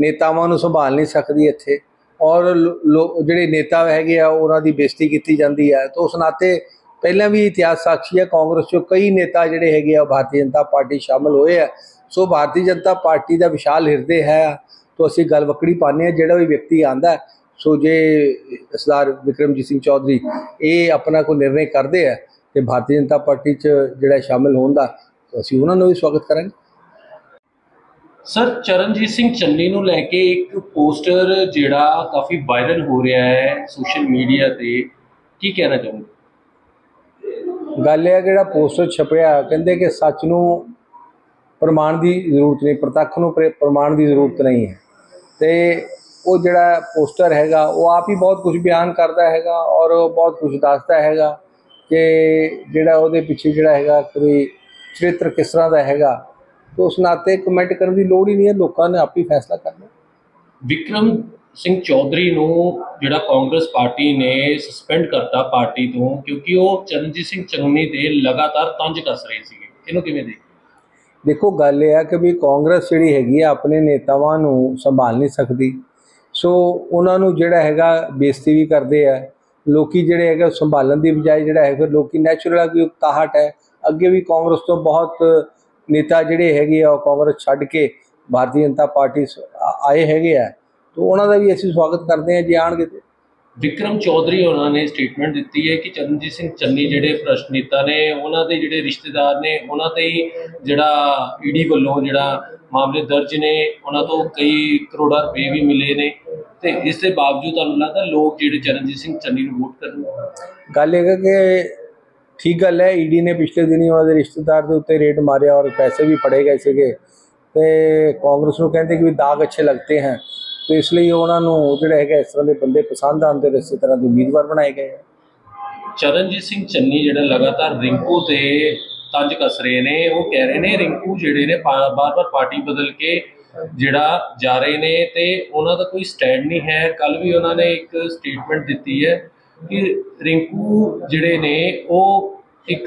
Speaker 3: ਨੇਤਾਵਾਂ ਨੂੰ ਸੰਭਾਲ ਨਹੀਂ ਸਕਦੀ ਇੱਥੇ ਔਰ ਲੋ- ਲੋ- ਜਿਹੜੇ ਨੇਤਾ ਹੈਗੇ ਆ, ਉਹਨਾਂ ਦੀ ਬੇਇੱਜ਼ਤੀ ਕੀਤੀ ਜਾਂਦੀ ਹੈ। ਤਾਂ ਉਸ ਨਾਤੇ ਪਹਿਲਾਂ ਵੀ ਇਤਿਹਾਸ ਸਾਖੀ ਹੈ, ਕਾਂਗਰਸ ਚੋਂ ਕਈ ਨੇਤਾ ਜਿਹੜੇ ਹੈਗੇ ਆ ਭਾਰਤੀ ਜਨਤਾ ਪਾਰਟੀ ਸ਼ਾਮਲ ਹੋਏ ਆ। ਸੋ ਭਾਰਤੀ ਜਨਤਾ ਪਾਰਟੀ ਦਾ ਵਿਸ਼ਾਲ ਹਿਰਦੇ ਹੈ। ਤਾਂ ਅਸੀਂ ਗੱਲ ਵਕੜੀ ਪਾਉਂਦੇ ਹਾਂ, ਜਿਹੜਾ ਵੀ ਵਿਅਕਤੀ ਆਂਦਾ ਸੋ ਜੇ ਸਰਦਾਰ ਵਿਕਰਮਜੀਤ ਸਿੰਘ ਚੌਧਰੀ ਇਹ ਆਪਣਾ ਕੋਈ ਨਿਰਣੇ ਕਰਦੇ ਆ, ਤੇ ਭਾਰਤੀ ਜਨਤਾ ਪਾਰਟੀ 'ਚ ਜਿਹੜਾ ਸ਼ਾਮਲ ਹੋਣ ਦਾ ਅਸੀਂ ਉਹਨਾਂ ਨੂੰ ਵੀ ਸਵਾਗਤ ਕਰਾਂਗੇ।
Speaker 1: ਸਰ ਚਰਨਜੀਤ ਸਿੰਘ ਚੰਨੀ ਨੂੰ ਲੈ ਕੇ ਇੱਕ ਪੋਸਟਰ ਜਿਹੜਾ ਕਾਫੀ ਵਾਇਰਲ ਹੋ ਰਿਹਾ ਹੈ ਸੋਸ਼ਲ ਮੀਡੀਆ ਤੇ ਕੀ ਕਹਿਣਾ ਚਾਹੁੰਦੇ
Speaker 3: ਗੱਲ ਇਹ ਹੈ ਜਿਹੜਾ ਪੋਸਟਰ ਛਪਿਆ ਕਹਿੰਦੇ ਕਿ ਸੱਚ ਨੂੰ ਪ੍ਰਮਾਣ ਦੀ ਜ਼ਰੂਰਤ ਨਹੀਂ ਪ੍ਰਤੱਖ ਨੂੰ ਪ੍ਰੇ- ਪ੍ਰਮਾਣ ਦੀ ਜ਼ਰੂਰਤ ਨਹੀਂ ਹੈ। ਤੇ ਉਹ ਜਿਹੜਾ ਪੋਸਟਰ ਹੈਗਾ ਉਹ ਆਪ ਹੀ ਬਹੁਤ ਕੁਝ ਬਿਆਨ ਕਰਦਾ ਹੈਗਾ ਔਰ ਬਹੁਤ ਕੁਝ ਦੱਸਦਾ ਹੈਗਾ ਕਿ ਜਿਹੜਾ ਉਹਦੇ ਪਿੱਛੇ ਜਿਹੜਾ ਹੈਗਾ ਕੋਈ ਚਰਿੱਤਰ ਕਿਸ ਤਰ੍ਹਾਂ ਦਾ ਹੈਗਾ ਤੇ ਉਸ ਨਾਤੇ ਕਮੈਂਟ ਕਰਨ ਦੀ ਲੋੜ ਹੀ ਨਹੀਂ ਹੈ ਲੋਕਾਂ ਨੇ ਆਪ ਹੀ ਫੈਸਲਾ ਕਰਨਾ
Speaker 1: ਵਿਕਰਮ ਸਿੰਘ ਚੌਧਰੀ ਨੂੰ ਜਿਹੜਾ ਕਾਂਗਰਸ ਪਾਰਟੀ ਨੇ ਸਸਪੈਂਡ ਕਰਤਾ ਪਾਰਟੀ ਤੋਂ ਕਿਉਂਕਿ ਉਹ ਚਰਨਜੀਤ ਸਿੰਘ ਚੰਨੀ ਤੇ ਲਗਾਤਾਰ ਤੰਜ ਕੱਸ ਰਹੇ ਸੀਗੇ। ਇਹਨੂੰ ਕਿਵੇਂ ਦੇਖ?
Speaker 3: ਦੇਖੋ ਗੱਲ ਇਹ ਹੈ ਕਿ ਵੀ ਕਾਂਗਰਸ ਜਿਹੜੀ ਹੈਗੀ ਆ ਆਪਣੇ ਨੇਤਾਵਾਂ ਨੂੰ ਸੰਭਾਲ ਨਹੀਂ ਸਕਦੀ। ਸੋ ਉਹਨਾਂ ਨੂੰ ਜਿਹੜਾ ਹੈਗਾ ਬੇਇੱਜ਼ਤੀ ਵੀ ਕਰਦੇ ਆ। ਲੋਕੀ ਜਿਹੜੇ ਹੈਗੇ ਸੰਭਾਲਣ ਦੀ ਬਜਾਏ ਜਿਹੜਾ ਹੈ ਫਿਰ ਲੋਕੀ ਨੈਚੁਰਲ ਆ ਕਿ ਤਾਹਟ ਹੈ ਅੱਗੇ ਵੀ ਕਾਂਗਰਸ ਤੋਂ ਬਹੁਤ ਨੇਤਾ ਜਿਹੜੇ ਹੈਗੇ ਆ ਉਹ ਕਾਂਗਰਸ ਛੱਡ ਕੇ ਭਾਰਤੀ ਜਨਤਾ ਪਾਰਟੀ ਆਏ ਹੈਗੇ ਆ। ਤੋਂ ਉਹਨਾਂ ਦਾ ਵੀ ਅਸੀਂ ਸਵਾਗਤ ਕਰਦੇ ਹਾਂ ਜੇ ਆਣਗੇ ਤੇ।
Speaker 1: ਵਿਕਰਮ ਚੌਧਰੀ ਉਹਨਾਂ ਨੇ ਸਟੇਟਮੈਂਟ ਦਿੱਤੀ ਹੈ ਕਿ ਚਰਨਜੀਤ ਸਿੰਘ ਚੰਨੀ ਜਿਹੜੇ ਭ੍ਰਸ਼ਟ ਨੇਤਾ ਨੇ ਉਹਨਾਂ ਦੇ ਜਿਹੜੇ ਰਿਸ਼ਤੇਦਾਰ ਨੇ ਉਹਨਾਂ ਤੇ ਹੀ ਜਿਹੜਾ ਈਡੀ ਵੱਲੋਂ ਜਿਹੜਾ ਮਾਮਲੇ ਦਰਜ ਨੇ ਉਹਨਾਂ ਤੋਂ ਕਈ ਕਰੋੜਾਂ ਰੁਪਏ ਵੀ ਮਿਲੇ ਨੇ। ਤੇ ਇਸ ਦੇ ਬਾਵਜੂਦ ਤੁਹਾਨੂੰ ਲੱਗਦਾ ਲੋਕ ਜਿਹੜੇ ਚਰਨਜੀਤ ਸਿੰਘ ਚੰਨੀ ਨੂੰ ਵੋਟ ਕਰਨਗੇ?
Speaker 3: ਗੱਲ ਇਹ ਹੈ ਕਿ ਠੀਕ ਗੱਲ ਹੈ ਈਡੀ ਨੇ ਪਿਛਲੇ ਦਿਨੀ ਉਹਨਾਂ ਦੇ ਰਿਸ਼ਤੇਦਾਰ ਦੇ ਉੱਤੇ ਰੇਡ ਮਾਰਿਆ ਔਰ ਪੈਸੇ ਵੀ ਫੜੇ ਗਏ ਸੀਗੇ। ਤੇ ਕਾਂਗਰਸ ਨੂੰ ਕਹਿੰਦੇ ਕਿ ਵੀ ਦਾਗ ਅੱਛੇ ਲੱਗਤੇ ਹਨ। ਤੇ ਇਸ ਲਈ ਉਹਨਾਂ ਨੂੰ ਜਿਹੜਾ ਹੈਗਾ ਇਸ ਤਰ੍ਹਾਂ ਦੇ ਬੰਦੇ ਪਸੰਦ ਆਉਂਦੇ ਔਰ ਇਸੇ ਤਰ੍ਹਾਂ ਦੇ ਉਮੀਦਵਾਰ ਬਣਾਏ ਗਏ ਹੈ
Speaker 1: ਚਰਨਜੀਤ ਸਿੰਘ ਚੰਨੀ ਜਿਹੜਾ ਲਗਾਤਾਰ ਰਿੰਕੂ ਤੇ ਤੰਜ ਕੱਸ ਰਹੇ ਨੇ, ਉਹ ਕਹਿ ਰਹੇ ਨੇ ਰਿੰਕੂ ਜਿਹੜੇ ਨੇ ਬਾਰ-ਬਾਰ ਪਾਰਟੀ ਬਦਲ ਕੇ ਜਿਹੜਾ ਜਾ ਰਹੇ ਨੇ ਤੇ ਉਹਨਾਂ ਦਾ ਕੋਈ ਸਟੈਂਡ ਨਹੀਂ ਹੈ। ਕੱਲ ਵੀ ਉਹਨਾਂ ਨੇ ਇੱਕ ਸਟੇਟਮੈਂਟ ਦਿੱਤੀ ਹੈ ਕਿ ਰਿੰਕੂ ਜਿਹੜੇ ਨੇ, ਉਹ ਇੱਕ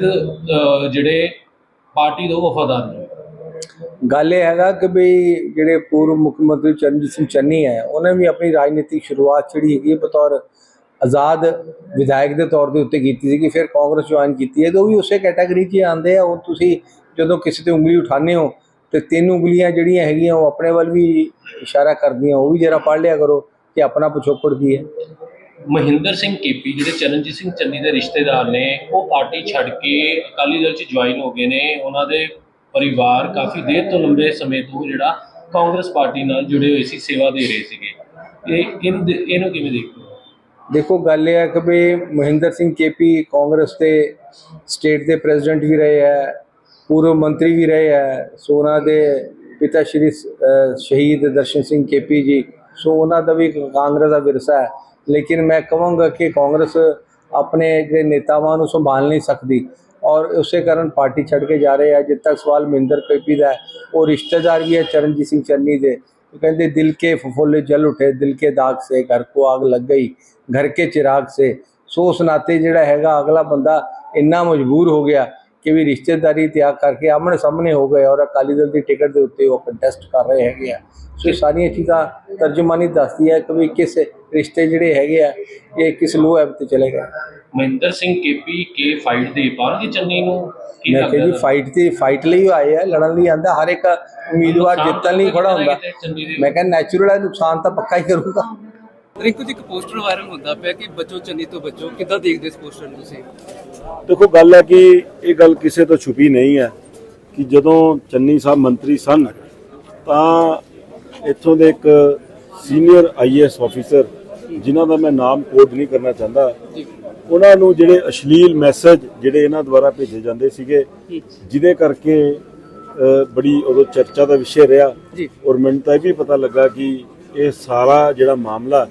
Speaker 1: ਜਿਹੜੇ ਪਾਰਟੀ ਦੇ ਵਫਾਦਾਰ ਨੇ।
Speaker 3: ਗੱਲ ਇਹ ਹੈਗਾ ਕਿ ਵੀ ਜਿਹੜੇ ਪੂਰਵ ਮੁੱਖ ਮੰਤਰੀ ਚਰਨਜੀਤ ਸਿੰਘ ਚੰਨੀ ਹੈ, ਉਹਨੇ ਵੀ ਆਪਣੀ ਰਾਜਨੀਤਿਕ ਸ਼ੁਰੂਆਤ ਜਿਹੜੀ ਹੈਗੀ ਹੈ ਬਤੌਰ ਆਜ਼ਾਦ ਵਿਧਾਇਕ ਦੇ ਤੌਰ ਦੇ ਉੱਤੇ ਕੀਤੀ ਸੀ ਕਿ ਫਿਰ ਕਾਂਗਰਸ ਜੁਆਇਨ ਕੀਤੀ ਹੈ, ਤੇ ਉਹ ਵੀ ਉਸੇ ਕੈਟਾਗਰੀ 'ਚ ਹੀ ਆਉਂਦੇ ਆ। ਉਹ ਤੁਸੀਂ ਜਦੋਂ ਕਿਸੇ ਤੇ ਉਂਗਲੀ ਉਠਾਉਂਦੇ ਹੋ, ਤੇ ਤਿੰਨ ਉਂਗਲੀਆਂ ਜਿਹੜੀਆਂ ਹੈਗੀਆਂ, ਉਹ ਆਪਣੇ ਵੱਲ ਵੀ ਇਸ਼ਾਰਾ ਕਰਦੀਆਂ, ਉਹ ਵੀ ਜਰਾ ਪੜ੍ਹ ਲਿਆ ਕਰੋ ਕਿ ਆਪਣਾ ਪਿਛੋਕੜ ਕੀ ਹੈ।
Speaker 1: ਮਹਿੰਦਰ ਸਿੰਘ ਕੇਪੀ ਜਿਹੜੇ ਚਰਨਜੀਤ ਸਿੰਘ ਚੰਨੀ ਦੇ ਰਿਸ਼ਤੇਦਾਰ ਨੇ, ਉਹ ਪਾਰਟੀ ਛੱਡ ਕੇ ਅਕਾਲੀ ਦਲ 'ਚ ਜੁਆਇਨ ਹੋ ਗਏ ਨੇ। ਉਹਨਾਂ ਦੇ ਪਰਿਵਾਰ ਕਾਫੀ ਦੇਰ ਤੋਂ ਲੰਬੇ ਸਮੇਂ ਤੋਂ ਜਿਹੜਾ ਕਾਂਗਰਸ ਪਾਰਟੀ ਨਾਲ ਜੁੜੇ ਹੋਏ ਸੀ, ਸੇਵਾ ਦੇ ਰਹੇ ਸੀਗੇ। ਇਹ ਇਹਨੂੰ ਦੇ- ਇਹਨੂੰ ਕਿਵੇਂ ਦੇਖਦੇ
Speaker 3: ਦੇਖੋ, ਗੱਲ ਇਹ ਹੈ ਕਿ ਵੀ ਮਹਿੰਦਰ ਸਿੰਘ ਕੇਪੀ ਕਾਂਗਰਸ ਦੇ ਸਟੇਟ ਦੇ ਪ੍ਰੈਜ਼ੀਡੈਂਟ ਵੀ ਰਹੇ ਹੈ, ਪੂਰਵ ਮੰਤਰੀ ਵੀ ਰਹੇ ਹੈ, ਸੋ ਉਹਨਾਂ ਦੇ ਪਿਤਾ ਸ਼੍ਰੀ ਸ਼ਹੀਦ ਦਰਸ਼ਨ ਸਿੰਘ ਕੇਪੀ ਜੀ, ਸੋ ਉਹਨਾਂ ਦਾ ਵੀ ਇੱਕ ਕਾਂਗਰਸ ਦਾ ਵਿਰਸਾ ਹੈ। ਲੇਕਿਨ ਮੈਂ ਕਹਾਂਗਾ ਕਿ ਕਾਂਗਰਸ ਆਪਣੇ ਜਿਹੜੇ ਨੇਤਾਵਾਂ ਨੂੰ ਸੰਭਾਲ ਨਹੀਂ ਸਕਦੀ ਔਰ ਉਸੇ ਕਾਰਨ ਪਾਰਟੀ ਛੱਡ ਕੇ ਜਾ ਰਹੇ ਆ ਜਿੱਦ ਤੱਕ ਸਵਾਲ ਮਹਿੰਦਰ ਕੇਪੀ ਦਾ ਉਹ ਰਿਸ਼ਤੇਦਾਰ ਵੀ ਹੈ ਚਰਨਜੀਤ ਸਿੰਘ ਚੰਨੀ ਦੇ। ਉਹ ਕਹਿੰਦੇ, ਦਿਲ ਕੇ ਫੁੱਲ ਜਲ ਉਠੇ, ਦਿਲ ਕੇ ਦਾਗ ਸੇ, ਘਰ ਕੋ ਆਗ ਲੱਗ ਗਈ, ਘਰ ਕੇ ਚਿਰਾਗ ਸੇ। ਸੋ ਉਸ ਜਿਹੜਾ ਹੈਗਾ, ਅਗਲਾ ਬੰਦਾ ਇੰਨਾ ਮਜਬੂਰ ਹੋ ਗਿਆ ਕਿ ਵੀ ਰਿਸ਼ਤੇਦਾਰੀ ਤਿਆਗ ਕਰਕੇ ਆਮਣੇ ਸਾਹਮਣੇ ਹੋ ਗਏ ਔਰ ਅਕਾਲੀ ਦਲ ਦੀ ਟਿਕਟ ਦੇ ਉੱਤੇ ਉਹ ਕੰਟੈਸਟ ਕਰ ਰਹੇ ਹੈਗੇ ਆ। ਸੋ ਇਹ ਸਾਰੀਆਂ ਚੀਜ਼ਾਂ ਤਰਜਮਾਨੀ ਦੱਸਦੀ ਹੈ ਕਿ ਵੀ ਕਿਸ ਰਿਸ਼ਤੇ ਜਿਹੜੇ ਹੈਗੇ ਆ ਇਹ ਕਿਸ ਲੋਹ ਐਪ ਤੇ ਚਲੇ ਗਏ।
Speaker 1: ਮਹਿੰਦਰ ਸਿੰਘ ਕੇਪੀ ਕੇ ਫਾਈਟ ਦੇ ਪਾਣਗੇ ਚੰਨੀ ਨੂੰ? ਕੀ
Speaker 3: ਮੈਂ ਕਿਹਾ ਜੀ ਫਾਈਟ ਤੇ ਫਾਈਟ ਲਈ ਆਏ ਆ ਲੜਨ ਲਈ ਆਂਦਾ ਹਰ ਇੱਕ ਉਮੀਦਵਾਰ ਜਿੱਤਣ ਲਈ ਖੜਾ ਹੁੰਦਾ।
Speaker 1: ਦੇ
Speaker 3: ਮੈਂ ਕਹਿੰਦਾ ਨੈਚੁਰਲ ਹੈ ਨੁਕਸਾਨ ਤਾਂ ਪੱਕਾ ਹੀ ਕਰੂਗਾ।
Speaker 4: ਰਿੰਕੂ ਜੀ ਇੱਕ ਪੋਸਟਰ ਵਾਇਰਲ ਹੁੰਦਾ ਪਿਆ ਕਿ ਬਚੋ ਚੰਨੀ ਤੋਂ ਬਚੋ ਕਿੱਦਾਂ ਦੇਖਦੇ ਇਸ ਪੋਸਟਰ ਨੂੰ ਤੁਸੀਂ?
Speaker 5: ਦੇਖੋ ਗੱਲ ਹੈ ਕਿ ਇਹ ਗੱਲ ਕਿਸੇ ਤੋਂ ਛੁਪੀ ਨਹੀਂ ਹੈ ਕਿ ਜਦੋਂ ਚੰਨੀ ਸਾਹਿਬ ਮੰਤਰੀ ਸਨ ਤਾਂ ਇੱਥੋਂ ਦੇ ਇੱਕ ਸੀਨੀਅਰ ਆਈਐਸ ਅਫੀਸਰ ਜਿਨ੍ਹਾਂ ਦਾ ਮੈਂ ਨਾਮ ਕੋਡ ਨਹੀਂ ਕਰਨਾ ਚਾਹੁੰਦਾ ਉਹਨਾਂ ਨੂੰ ਜਿਹੜੇ ਅਸ਼ਲੀਲ ਮੈਸੇਜ ਜਿਹੜੇ ਇਹਨਾਂ ਦੁਆਰਾ ਭੇਜੇ ਜਾਂਦੇ ਸੀਗੇ ਜਿਹਦੇ ਕਰਕੇ ਬੜੀ ਉਦੋਂ ਚਰਚਾ ਦਾ ਵਿਸ਼ੇ ਰਿਹਾ। ਔਰ ਮੈਨੂੰ ਤਾਂ ਇਹ ਵੀ ਪਤਾ ਲੱਗਾ ਕਿ ਇਹ ਸਾਰਾ ਜਿਹੜਾ ਮਾਮਲਾ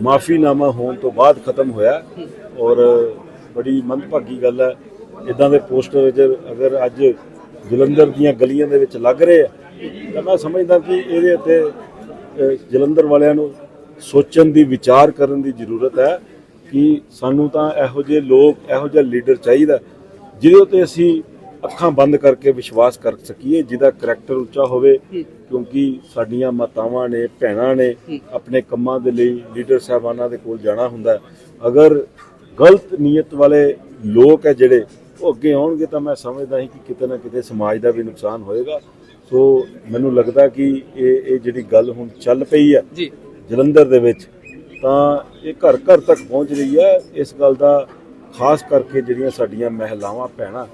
Speaker 5: ਮਾਫੀਨਾਮਾ ਹੋਣ ਤੋਂ ਬਾਅਦ ਖਤਮ ਹੋਇਆ ਔਰ ਬੜੀ ਮੰਦਭਾਗੀ ਗੱਲ ਹੈ। ਇਦਾਂ ਦੇ ਪੋਸਟਰ ਜੇ ਅਗਰ ਅੱਜ ਜਲੰਧਰ ਦੀਆਂ ਗਲੀਆਂ ਦੇ ਵਿੱਚ ਲੱਗ ਰਹੇ ਆ, ਤਾਂ ਮੈਂ ਸਮਝਦਾ ਕਿ ਇਹਦੇ ਉੱਤੇ ਜਲੰਧਰ ਵਾਲਿਆਂ ਨੂੰ ਸੋਚਣ ਦੀ, ਵਿਚਾਰ ਕਰਨ ਦੀ ਜ਼ਰੂਰਤ ਹੈ ਕਿ ਸਾਨੂੰ ਤਾਂ ਇਹੋ ਜਿਹੇ ਲੋਕ, ਇਹੋ ਜਿਹਾ ਲੀਡਰ ਚਾਹੀਦਾ, ਜਿਹਦੇ ਉੱਤੇ ਅਸੀਂ ਅੱਖਾਂ ਬੰਦ ਕਰਕੇ ਵਿਸ਼ਵਾਸ ਕਰ ਸਕੀਏ ਜਿਹਦਾ ਕਰੈਕਟਰ ਉੱਚਾ ਹੋਵੇ ਕਿਉਂਕਿ ਸਾਡੀਆਂ ਮਾਤਾਵਾਂ ਨੇ ਭੈਣਾਂ ਨੇ ਆਪਣੇ ਕੰਮਾਂ ਦੇ ਲਈ ਲੀਡਰ ਸਾਹਿਬਾਨਾਂ ਦੇ ਕੋਲ ਜਾਣਾ ਹੁੰਦਾ। ਅਗਰ ਗਲਤ ਨੀਅਤ ਵਾਲੇ ਲੋਕ ਹੈ ਜਿਹੜੇ ਉਹ ਅੱਗੇ ਆਉਣਗੇ ਤਾਂ ਮੈਂ ਸਮਝਦਾ ਹਾਂ ਕਿ ਕਿਤੇ ਨਾ ਕਿਤੇ ਸਮਾਜ ਦਾ ਵੀ ਨੁਕਸਾਨ ਹੋਏਗਾ। ਸੋ ਮੈਨੂੰ ਲੱਗਦਾ ਕਿ ਇਹ ਇਹ ਜਿਹੜੀ ਗੱਲ ਹੁਣ ਚੱਲ ਪਈ ਹੈ
Speaker 4: ਜੀ।
Speaker 5: ਜਲੰਧਰ ਦੇ ਵਿੱਚ ਤਾਂ ਇਹ ਘਰ ਘਰ ਤੱਕ ਪਹੁੰਚ ਰਹੀ ਹੈ। ਇਸ ਗੱਲ ਦਾ ਖਾਸ ਕਰਕੇ ਜਿਹੜੀਆਂ ਸਾਡੀਆਂ ਮਹਿਲਾਵਾਂ ਭੈਣਾਂ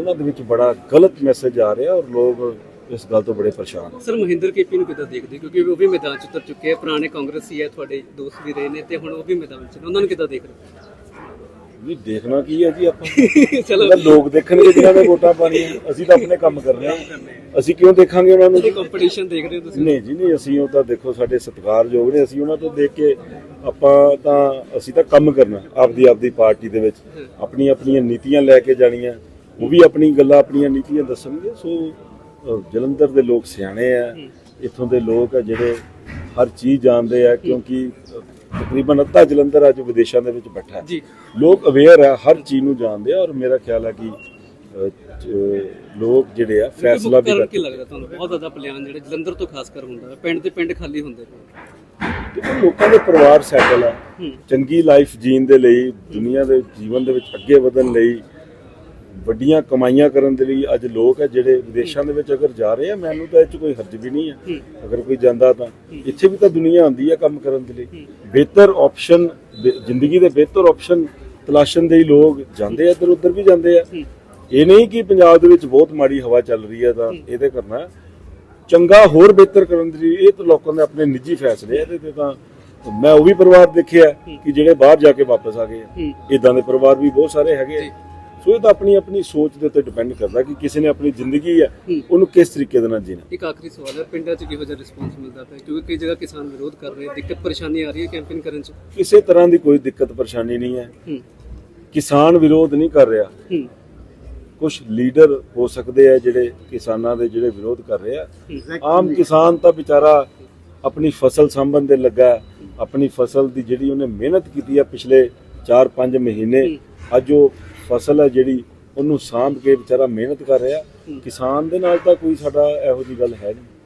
Speaker 5: ਉਹਨਾਂ ਦੇ ਵਿੱਚ ਬੜਾ ਗਲਤ ਮੈਸੇਜ ਆ ਰਿਹਾ ਔਰ ਲੋਕ ਇਸ ਗੱਲ ਤੋਂ ਬੜੇ ਪਰੇਸ਼ਾਨ
Speaker 4: ਸਰ ਮਹਿੰਦਰ ਕੇਪੀ ਨੂੰ ਕਿੱਦਾਂ ਦੇਖਦੇ? ਕਿਉਂਕਿ ਉਹ ਵੀ ਮੈਦਾਨ 'ਚ ਉਤਰ ਚੁੱਕੇ ਆ। ਪੁਰਾਣੇ ਕਾਂਗਰਸੀ ਹੈ ਤੁਹਾਡੇ ਦੋਸਤ ਵੀ ਰਹੇ ਨੇ ਤੇ ਹੁਣ ਉਹ ਵੀ ਮੈਦਾਨ 'ਚ ਉਹਨਾਂ ਨੂੰ ਕਿੱਦਾਂ ਦੇਖ ਰਹੇ
Speaker 5: ਵੀ ਦੇਖਣਾ ਕੀ ਹੈ ਜੀ ਆਪਾਂ।
Speaker 4: ਹੋ? ਚਲੋ
Speaker 5: ਲੋਕ ਦੇਖਣਗੇ ਜਿਨ੍ਹਾਂ ਨੇ ਵੋਟਾਂ ਪਾਣੀਆਂ ਅਸੀਂ ਤਾਂ ਆਪਣੇ ਕੰਮ ਕਰਨੇ ਆ ਅਸੀਂ ਕਿਉਂ ਦੇਖਾਂਗੇ ਉਹਨਾਂ ਨੂੰ?
Speaker 4: ਕੰਪੀਟੀਸ਼ਨ ਦੇਖ ਰਹੇ ਹੋ ਤੁਸੀਂ?
Speaker 5: ਨਹੀਂ ਜੀ ਨਹੀਂ ਅਸੀਂ ਉਹ ਤਾਂ ਦੇਖੋ ਸਾਡੇ ਸਤਿਕਾਰਯੋਗ ਨੇ। ਅਸੀਂ ਉਹਨਾਂ ਤੋਂ ਦੇਖ ਕੇ ਆਪਾਂ ਤਾਂ ਅਸੀਂ ਤਾਂ ਕੰਮ ਕਰਨਾ। ਆਪਦੀ ਆਪਦੀ ਪਾਰਟੀ ਦੇ ਵਿੱਚ। ਆਪਣੀ ਆਪਣੀਆਂ ਨੀਤੀਆਂ ਲੈ ਕੇ ਜਾਣੀਆਂ। ਉਹ ਵੀ ਆਪਣੀ ਗੱਲਾਂ ਆਪਣੀਆਂ ਨੀਤੀਆਂ ਦੱਸਣਗੇ ਸੋ ਜਲੰਧਰ ਦੇ ਲੋਕ ਸਿਆਣੇ ਆ। ਇੱਥੋਂ ਦੇ ਲੋਕ ਆ ਜਿਹੜੇ ਹਰ ਚੀਜ਼ ਜਾਣਦੇ ਆ ਕਿਉਂਕਿ ਤਕਰੀਬਨ ਅੱਧਾ ਜਲੰਧਰ ਅੱਜ ਵਿਦੇਸ਼ਾਂ ਦੇ ਵਿੱਚ ਬੈਠਾ ਹੈ।
Speaker 4: ਜੀ।
Speaker 5: ਲੋਕ ਅਵੇਅਰ ਆ ਹਰ ਚੀਜ਼ ਨੂੰ ਜਾਣਦੇ ਆ ਔਰ ਮੇਰਾ ਖਿਆਲ ਹੈ ਕਿ ਲੋਕ ਜਿਹੜੇ ਆ ਫੈਸਲਾ ਵੀ
Speaker 4: ਕਾਰਨ
Speaker 5: ਕਰਦੇ
Speaker 4: ਕੀ ਲੱਗਦਾ ਤੁਹਾਨੂੰ? ਬਹੁਤ ਜ਼ਿਆਦਾ ਪਲਾਨ ਜਿਹੜੇ ਜਲੰਧਰ ਤੋਂ ਖਾਸ ਕਰ ਹੁੰਦਾ ਪਿੰਡ ਤੇ ਪਿੰਡ ਖਾਲੀ ਹੁੰਦੇ
Speaker 5: ਉਹ ਲੋਕਾਂ ਦੇ ਪਰਿਵਾਰ ਸੈਟਲ ਆ। ਚੰਗੀ ਲਾਈਫ ਜੀਣ ਦੇ ਲਈ ਦੁਨੀਆ ਦੇ ਜੀਵਨ ਦੇ ਵਿੱਚ ਅੱਗੇ ਵਧਣ ਲਈ ਵੱਡੀਆਂ ਕਮਾਈਆਂ ਕਰਨ ਦੇ ਲਈ ਅੱਜ ਲੋਕ ਹੈ ਜਿਹੜੇ ਵਿਦੇਸ਼ਾਂ ਦੇ ਵਿੱਚ ਅਗਰ ਜਾ ਰਹੇ ਆ ਮੈਨੂੰ ਤਾਂ ਇਹ 'ਚ ਕੋਈ ਹਰਜ ਵੀ ਨਹੀਂ ਹੈ ਅਗਰ ਕੋਈ ਜਾਂਦਾ ਤਾਂ ਇੱਥੇ ਵੀ ਤਾਂ ਦੁਨੀਆ ਆਉਂਦੀ ਹੈ ਕੰਮ ਕਰਨ ਦੇ ਲਈ। ਬਿਹਤਰ ਆਪਸ਼ਨ ਜ਼ਿੰਦਗੀ ਦੇ ਬਿਹਤਰ ਆਪਸ਼ਨ ਤਲਾਸ਼ਣ ਦੇ ਲੋਕ ਜਾਂਦੇ ਆ ਇੱਧਰ ਉੱਧਰ ਵੀ ਜਾਂਦੇ ਆ। ਇਹ ਨਹੀਂ ਕਿ ਪੰਜਾਬ ਦੇ ਵਿੱਚ ਬਹੁਤ ਮਾੜੀ ਹਵਾ ਚੱਲ ਰਹੀ ਹੈ ਤਾਂ ਇਹਦੇ ਕਰਨਾ। ਚੰਗਾ ਹੋਰ ਬਿਹਤਰ ਕਰਨ ਦੇ ਲਈ ਇਹ ਤਾਂ ਲੋਕਾਂ ਦੇ ਆਪਣੇ ਨਿੱਜੀ ਫੈਸਲੇ ਆ ਇਹਦੇ ਤੇ ਤਾਂ ਮੈਂ ਉਹ ਵੀ ਪਰਿਵਾਰ ਦੇਖਿਆ ਕਿ ਜਿਹੜੇ ਬਾਹਰ ਜਾ ਕੇ ਵਾਪਸ ਆ ਗਏ ਇਦਾਂ ਦੇ ਪਰਿਵਾਰ ਵੀ ਬਹੁਤ ਸਾਰੇ ਹੈਗੇ। ਸੋ ਇਹ ਤਾਂ ਆਪਣੀ ਆਪਣੀ ਸੋਚ ਦੇ ਉੱਤੇ ਡਿਪੈਂਡ ਕਰਦਾ ਕਿ ਕਿਸੇ ਨੇ ਆਪਣੀ ਜ਼ਿੰਦਗੀ ਹੈ
Speaker 4: ਹੂੰ।
Speaker 5: ਉਹਨੂੰ ਕਿਸ ਤਰੀਕੇ ਦੇ ਨਾਲ ਜੀਣਾ।
Speaker 4: ਇੱਕ ਆਖਰੀ ਸਵਾਲ ਹੈ ਪਿੰਡਾਂ 'ਚ ਕਿਹੋ ਜਿਹਾ ਰਿਸਪੌਂਸ ਮਿਲਦਾ ਪਿਆ? ਕਿਉਂਕਿ ਕਈ ਜਗ੍ਹਾ ਕਿਸਾਨ ਵਿਰੋਧ ਕਰ ਰਹੇ ਦਿੱਕਤ ਪਰੇਸ਼ਾਨੀ ਆ ਰਹੀ ਹੈ ਕੈਂਪੇਨ ਕਰਨ 'ਚ।
Speaker 5: ਕਿਸੇ ਤਰ੍ਹਾਂ ਦੀ ਕੋਈ ਦਿੱਕਤ ਪਰੇਸ਼ਾਨੀ ਨਹੀਂ ਹੈ।
Speaker 4: ਹੂੰ।
Speaker 5: ਕਿਸਾਨ ਵਿਰੋਧ ਨਹੀਂ ਕਰ ਰਿਹਾ।
Speaker 4: ਹੂੰ।
Speaker 5: ਕੁਝ ਲੀਡਰ ਹੋ ਸਕਦੇ ਆ ਜਿਹੜੇ ਕਿਸਾਨਾਂ ਦੇ ਜਿਹੜੇ ਵਿਰੋਧ ਕਰ ਰਹੇ ਆ।
Speaker 4: ਹੂੰ
Speaker 5: ਆਮ ਕਿਸਾਨ ਤਾਂ ਵਿਚਾਰਾ ਆਪਣੀ ਫਸਲ ਸੰਭਣ ਦੇ ਲੱਗਾ ਹੈ। ਆਪਣੀ ਫਸਲ ਦੀ ਜਿਹੜੀ ਉਹਨੇ ਮਿਹਨਤ ਕੀਤੀ ਆ ਪਿਛਲੇ 4-5 ਮਹੀਨੇ ਅੱਜ ਉਹ ਫਸਲ ਹੈ ਜਿਹੜੀ ਉਹਨੂੰ ਸਾਂਭ ਕੇ ਵਿਚਾਰਾ ਮਿਹਨਤ ਕਰ ਰਿਹਾ ਕਿਸਾਨ ਦੇ ਨਾਲ ਤਾਂ ਕੋਈ ਸਾਡਾ ਇਹੋ ਜੀ ਗੱਲ ਹੈ ਨਹੀਂ।